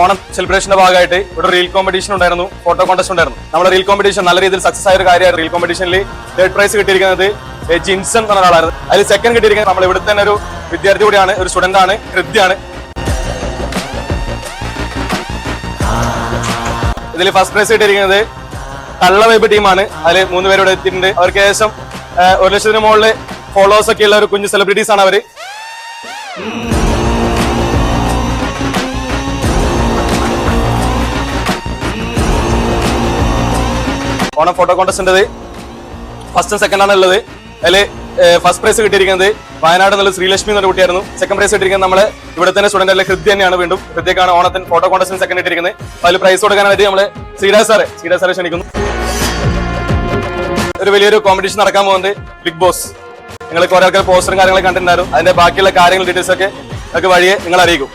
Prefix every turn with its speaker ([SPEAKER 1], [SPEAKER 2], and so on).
[SPEAKER 1] ഓണം സെലിബ്രേഷന്റെ ഭാഗമായിട്ട് ഇവിടെ റീൽ കോമ്പറ്റീഷൻ ഉണ്ടായിരുന്നു ഫോട്ടോ കോൺടെസ്റ്റ് ഉണ്ടായിരുന്നു. നമ്മുടെ റീൽ കോമ്പറ്റീഷൻ നല്ല രീതിയിൽ സക്സസ് ആയ ഒരു കാര്യമാണ് റീൽ കോമ്പറ്റീഷനിൽ തേർഡ് പ്രൈസ് കിട്ടിയിരിക്കുന്നത് ജിൻസൺ എന്ന ഒരാളായിരുന്നു അതിൽ സെക്കൻഡ് കിട്ടിയിരിക്കുന്നത് നമ്മൾ ഇവിടെ തന്നെ ഒരു വിദ്യാർത്ഥി കൂടിയാണ് ഒരു സ്റ്റുഡന്റ് ആണ് ഹൃദ്യാണ്. ഇതിൽ ഫസ്റ്റ് പ്രൈസ് കിട്ടിയിരിക്കുന്നത് കള്ള വൈബ് ടീമാണ്. അതിൽ മൂന്ന് പേരോട് എത്തിയിട്ടുണ്ട്. അവർക്ക് ഏകദേശം ഒരു ലക്ഷത്തിന് മുകളിൽ ഫോളോവേഴ്സ് ഒക്കെ ഉള്ള ഒരു കുഞ്ഞു സെലിബ്രിറ്റീസ് ആണ് അവർ. ഓണം ഫോട്ടോ കോൺടെസ്റ്റിന്റെത് ഫസ്റ്റും സെക്കൻഡ് ആണ് ഉള്ളത് അതിൽ ഫസ്റ്റ് പ്രൈസ് കിട്ടിയിരിക്കുന്നത് വയനാട് എന്നുള്ള ശ്രീലക്ഷ്മി എന്നൊരു കുട്ടിയായിരുന്നു. സെക്കൻഡ് പ്രൈസ് കിട്ടിയിരിക്കുന്നത് നമ്മളെ ഇവിടെ തന്നെ സ്റ്റുഡന്റ് അല്ലെ ഹൃദയ തന്നെയാണ് വീണ്ടും. ഹൃദയക്കാണ് ഓണത്തിന് ഫോട്ടോ കോൺടെസ്റ്റിന് സെക്കൻഡ് കിട്ടിയിരിക്കുന്നത് അതിൽ പ്രൈസ് കൊടുക്കാനായിട്ട് നമ്മൾ ശ്രീരാജ് സാറെ ശ്രീരാജ് സാറെ ക്ഷണിക്കുന്നു. ഒരു വലിയൊരു കോമ്പറ്റീഷൻ നടക്കാൻ പോകുന്നത് ബിഗ് ബോസ് നിങ്ങൾ കുറെ ആൾക്കാർ പോസ്റ്ററും കാര്യങ്ങളൊക്കെ കണ്ടിട്ടുണ്ടായിരുന്നു. അതിന്റെ ബാക്കിയുള്ള കാര്യങ്ങൾ ഡീറ്റെയിൽസ് ഒക്കെ വഴിയെ നിങ്ങൾ അറിയിക്കും.